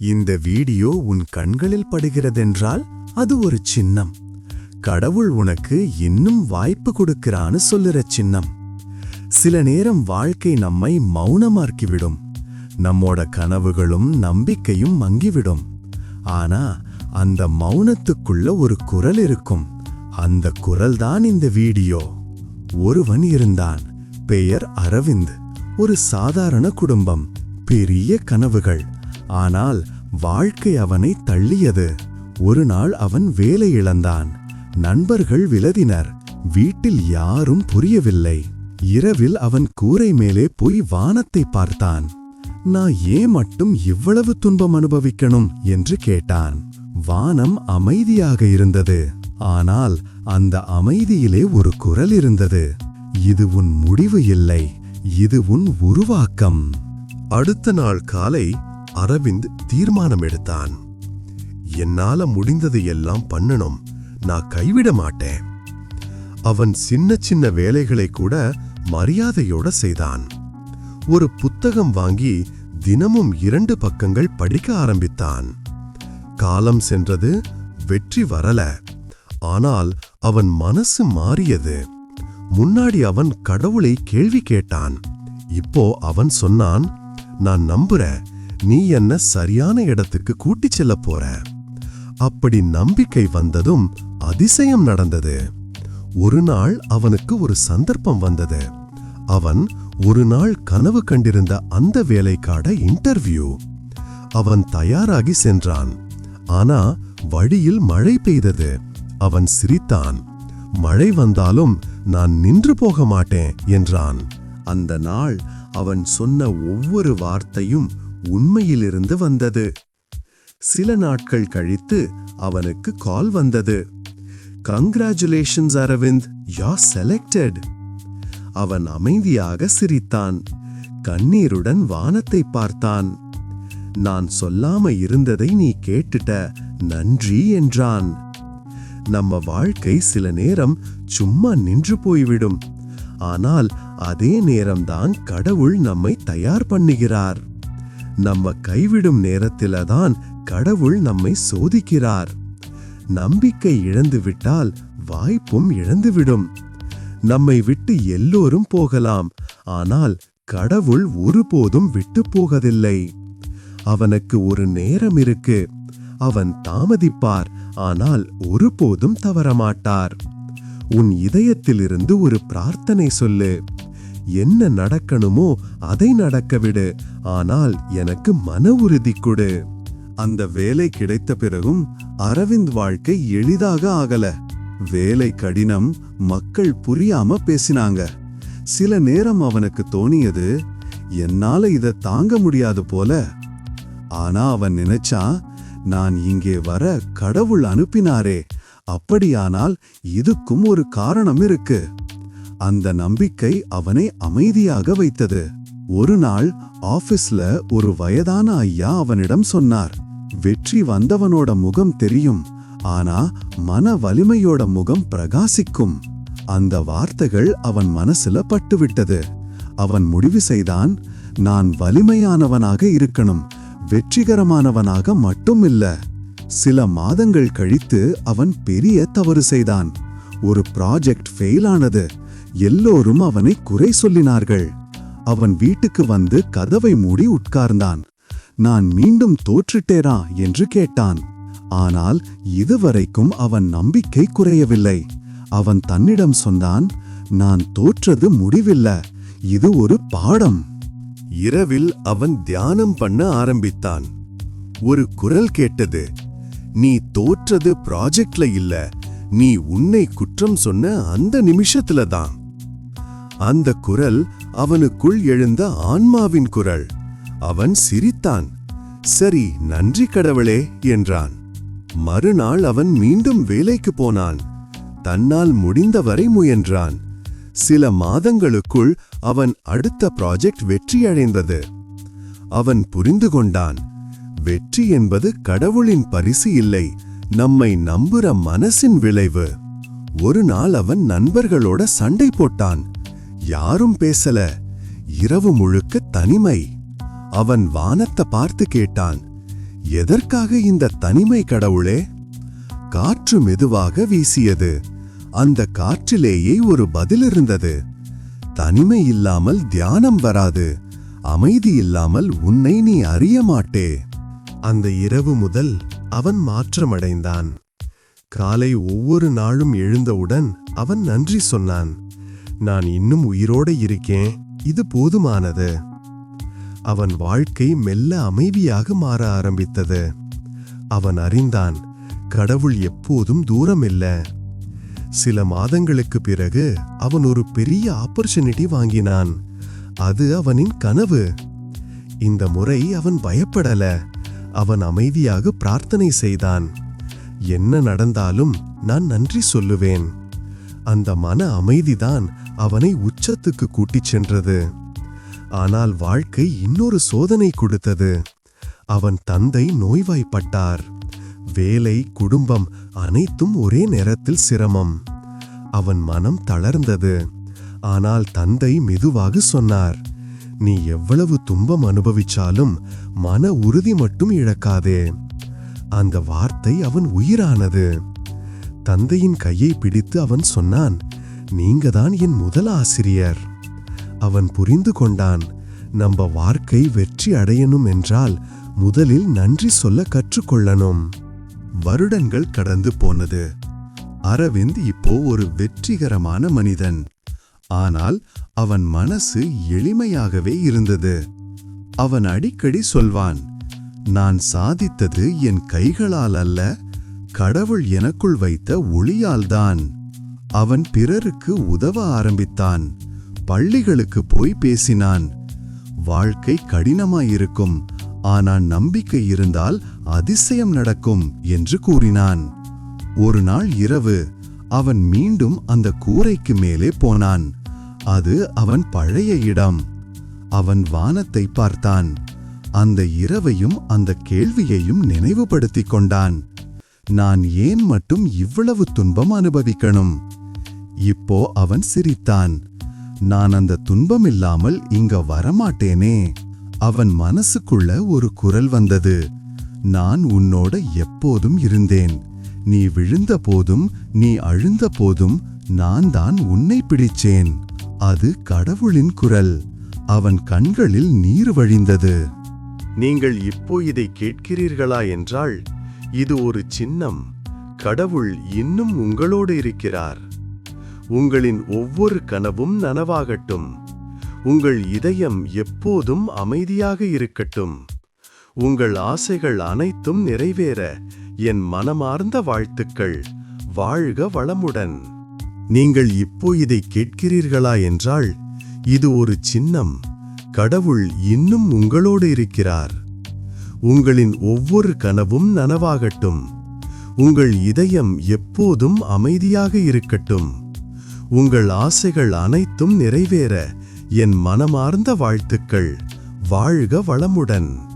இந்த வீடியோ உன் கண்களில் படுகிறதென்றால் அது ஒரு சின்னம். கடவுள் உனக்கு இன்னும் வாய்ப்பு கொடுக்கிறான்னு சொல்லுற சின்னம். சில நேரம் வாழ்க்கை நம்மை மௌனமாக்கிவிடும். நம்மோட கனவுகளும் நம்பிக்கையும் மங்கிவிடும். ஆனா அந்த மௌனத்துக்குள்ள ஒரு குரல் இருக்கும். அந்த குரல் தான் இந்த வீடியோ. ஒருவன் இருந்தான். பெயர் அரவிந்த். ஒரு சாதாரண குடும்பம். பெரிய கனவுகள். ஆனால் வாழ்க்கை அவனை தள்ளியது. ஒரு நாள் அவன் வேலை இழந்தான். நண்பர்கள் விலதினர் வீட்டில் யாரும் புரியவில்லை. இரவில் அவன் கூரை மேலே போய் வானத்தை பார்த்தான். நான் ஏன் மட்டும் இவ்வளவு துன்பம் அனுபவிக்கணும்? என்று கேட்டான். வானம் அமைதியாக இருந்தது. ஆனால் அந்த அமைதியிலே ஒரு குரல் இருந்தது. இது உன் முடிவு இல்லை. இது உன் உருவாக்கம். அடுத்த நாள் காலை அரவிந்த் தீர்மானம் எடுத்தான். என்னால முடிந்ததை எல்லாம் பண்ணணும். நான் கைவிட மாட்டேன். அவன் சின்ன சின்ன வேலைகளை கூட மரியாதையோட செய்தான். ஒரு புத்தகம் வாங்கி தினமும் இரண்டு பக்கங்கள் படிக்க ஆரம்பித்தான். காலம் சென்றது வெற்றி வரல. ஆனால் அவன் மனசு மாறியது. முன்னாடி அவன் கடவுளை கேள்வி கேட்டான். இப்போ அவன் சொன்னான் நான் நம்புறேன். நீ என்ன சரியான இடத்துக்கு கூட்டிச் செல்ல போற? அப்படி நம்பிக்கை வந்ததும் அதிசயம் நடந்தது. ஒரு நாள் அவனுக்கு ஒரு சந்தர்ப்பம் வந்தது. அவன் ஒரு நாள் கனவு கண்டிருந்த அந்த வேலைக்காட இன்டர்வியூ. அவன் தயாராகி சென்றான். ஆனா வழியில் மழை பெய்தது. அவன் சிரித்தான். மழை வந்தாலும் நான் நின்று போக மாட்டேன் என்றான். அந்த நாள் அவன் சொன்ன ஒவ்வொரு வார்த்தையும் உண்மையிலிருந்து வந்தது. சில நாட்கள் கழித்து அவனுக்கு கால் வந்தது. கங்க்ராச்சுலேஷன்ஸ் அரவிந்த். யா செலக்டட் அவன் அமைதியாக சிரித்தான். கண்ணீருடன் வானத்தை பார்த்தான். நான் சொல்லாம இருந்ததை நீ கேட்டுட்ட. நன்றி என்றான். நம்ம வாழ்க்கை சில நேரம் சும்மா நின்று போய்விடும். ஆனால் அதே நேரம்தான் கடவுள் நம்மை தயார் பண்ணுகிறார். நம்ம கைவிடும் நேரத்தில தான் கடவுள் நம்மை சோதிக்கிறார். நம்பிக்கை இழந்து விட்டால் வாய்ப்பும் இழந்துவிடும். நம்மை விட்டு எல்லோரும் போகலாம். ஆனால் கடவுள் ஒருபோதும் விட்டு போகதில்லை அவனுக்கு ஒரு நேரம் இருக்கு. அவன் தாமதிப்பார். ஆனால் ஒருபோதும் தவறமாட்டார். உன் இதயத்திலிருந்து ஒரு பிரார்த்தனை சொல்லு. என்ன நடக்கணுமோ அதை நடக்க விடு. ஆனால் எனக்கு மன உறுதி கொடு. அந்த வேலை கிடைத்த பிறகும் அரவிந்த் வாழ்க்கை எளிதாக ஆகல. வேலை கடினம் மக்கள் புரியாம பேசினாங்க. சில நேரம் அவனுக்கு தோணியது என்னால இத தாங்க முடியாது போல. ஆனா அவன் நினைச்சான் நான் இங்கே வர கடவுள் அனுப்பினாரே. அப்படியானால் இதுக்கும் ஒரு காரணம் இருக்கு. அந்த நம்பிக்கை அவனை அமைதியாக வைத்தது. ஒரு நாள் ஆபீஸ்ல ஒரு வயதான ஐயா அவனிடம் சொன்னார் வெற்றி வந்தவனோட முகம் தெரியும் ஆனா மன வலிமையோட முகம் பிரகாசிக்கும். அந்த வார்த்தைகள் அவன் மனசுல பட்டுவிட்டது. அவன் முடிவு செய்தான் நான் வலிமையானவனாக இருக்கணும் வெற்றிகரமானவனாக மட்டும் இல்ல. சில மாதங்கள் கழித்து அவன் பெரிய தவறு செய்தான். ஒரு ப்ராஜெக்ட் ஃபெயில் ஆனது. எல்லோரும் அவனை குறை சொல்லினார்கள். அவன் வீட்டுக்கு வந்து கதவை மூடி உட்கார்ந்தான். நான் மீண்டும் தோற்றுட்டேரா? என்று கேட்டான். ஆனால் இதுவரைக்கும் அவன் நம்பிக்கை குறையவில்லை. அவன் தன்னிடம் சொன்னான் நான் தோற்றது முடிவில்ல. இது ஒரு பாடம். இரவில் அவன் தியானம் பண்ண ஆரம்பித்தான். ஒரு குரல் கேட்டது நீ தோற்றது ப்ராஜெக்ட்ல இல்ல. நீ உன்னை குற்றம் சொன்ன அந்த நிமிஷத்துல தான். அந்த குரல் அவனுக்குள் எழுந்த ஆன்மாவின் குரல். அவன் சிரித்தான். சரி நன்றி கடவுளே என்றான். மறுநாள் அவன் மீண்டும் வேலைக்கு போனான். தன்னால் முடிந்தவரை முயன்றான். சில மாதங்களுக்குள் அவன் அடுத்த ப்ராஜெக்ட் வெற்றியடைந்தது அவன் புரிந்து கொண்டான். வெற்றி என்பது கடவுளின் பரிசு இல்லை. நம்மை நம்புற மனசின் விளைவு. ஒரு நாள் அவன் நண்பர்களோட சண்டை போட்டான். யாரும் பேசல. இரவு முழுக்க தனிமை. அவன் வானத்தை பார்த்து கேட்டான் எதற்காக இந்த தனிமை கடவுளே? காற்று மெதுவாக வீசியது. அந்த காற்றிலேயே ஒரு பதில் இருந்தது. தனிமை இல்லாமல் தியானம் வராது. அமைதி இல்லாமல் உன்னை நீ அறிய மாட்டே. அந்த இரவு முதல் அவன் மாற்றமடைந்தான். காலை ஒவ்வொரு நாளும் எழுந்தவுடன் அவன் நன்றி சொன்னான். நான் இன்னும் உயிரோட இருக்கேன். இது போதுமானது அவன் வாழ்க்கை மெல்ல அமைதியாக மாற ஆரம்பித்தது. அவன் அறிந்தான் கடவுள் எப்போதும் தூரம் இல்ல சில மாதங்களுக்கு பிறகு அவன் ஒரு பெரிய ஆப்பர்ச்சுனிட்டி வாங்கினான். அது அவனின் கனவு. இந்த முறை அவன் பயப்படல. அவன் அமைதியாக பிரார்த்தனை செய்தான். என்ன நடந்தாலும் நான் நன்றி சொல்லுவேன். அந்த மன அமைதிதான் அவனை உச்சத்துக்கு கூட்டிச் சென்றது. ஆனால் வாழ்க்கை இன்னொரு சோதனை கொடுத்தது. அவன் தந்தை நோய்வாய்ப்பட்டார். வேலை குடும்பம் அனைத்தும் ஒரே நேரத்தில் சிரமம். அவன் மனம் தளர்ந்தது. ஆனால் தந்தை மெதுவாக சொன்னார். நீ எவ்வளவு துன்பம் அனுபவிச்சாலும் மன உறுதி மட்டும் இழக்காதே. அந்த வார்த்தை அவன் உயிரானது. தந்தையின் கையை பிடித்து அவன் சொன்னான் நீங்க தான் என் முதல் ஆசிரியர். அவன் புரிந்து கொண்டான் நம்ம வாழ்க்கை வெற்றி அடையணும் என்றால் முதலில் நன்றி சொல்ல கற்றுக்கொள்ளணும். வருடங்கள் கடந்து போனது. அரவிந்த் இப்போ ஒரு வெற்றிகரமான மனிதன். ஆனால் அவன் மனசு எளிமையாகவே இருந்தது. அவன் அடிக்கடி சொல்வான் நான் சாதித்தது என் கைகளால் அல்ல கடவுள் எனக்குள் வைத்த ஒளியால்தான் அவன் பிறருக்கு உதவ ஆரம்பித்தான் பள்ளிகளுக்கு போய் பேசினான். வாழ்க்கை கடினமாயிருக்கும் ஆனால் நம்பிக்கை இருந்தால் அதிசயம் நடக்கும் என்று கூறினான். ஒரு நாள் இரவு அவன் மீண்டும் அந்த கூரைக்கு மேலே போனான். அது அவன் பழைய இடம். அவன் வானத்தை பார்த்தான். அந்த இரவையும் அந்த கேள்வியையும் நினைவுபடுத்திக் கொண்டான். நான் ஏன் மட்டும் இவ்வளவு துன்பம் அனுபவிக்கணும்? இப்போ அவன் சிரித்தான். நான் அந்த துன்பம் இல்லாமல் இங்க வரமாட்டேனே. அவன் மனசுக்குள்ள ஒரு குரல் வந்தது. நான் உன்னோட எப்போதும் இருந்தேன். நீ விழுந்த போதும் நீ அழுந்த போதும் நான் தான் உன்னை பிடிச்சேன். அது கடவுளின் குரல். அவன் கண்களில் நீர் வழிந்தது. நீங்கள் இப்போ இதை கேட்கிறீர்களா என்றால் இது ஒரு சின்னம். கடவுள் இன்னும் உங்களோடு இருக்கிறார். உங்களின் ஒவ்வொரு கனவும் நனவாகட்டும். உங்கள் இதயம் எப்போதும் அமைதியாக இருக்கட்டும். உங்கள் ஆசைகள் அனைத்தும் நிறைவேற என் மனமார்ந்த வாழ்த்துக்கள். வாழ்க வளமுடன். நீங்கள் இப்போ இதை கேட்கிறீர்களா என்றால் இது ஒரு சின்னம். கடவுள் இன்னும் உங்களோடு இருக்கிறார். உங்களின் ஒவ்வொரு கனவும் நனவாகட்டும். உங்கள் இதயம் எப்போதும் அமைதியாக இருக்கட்டும். உங்கள் ஆசைகள் அனைத்தும் நிறைவேற. என் மனமார்ந்த வாழ்த்துக்கள். வாழ்க வளமுடன்.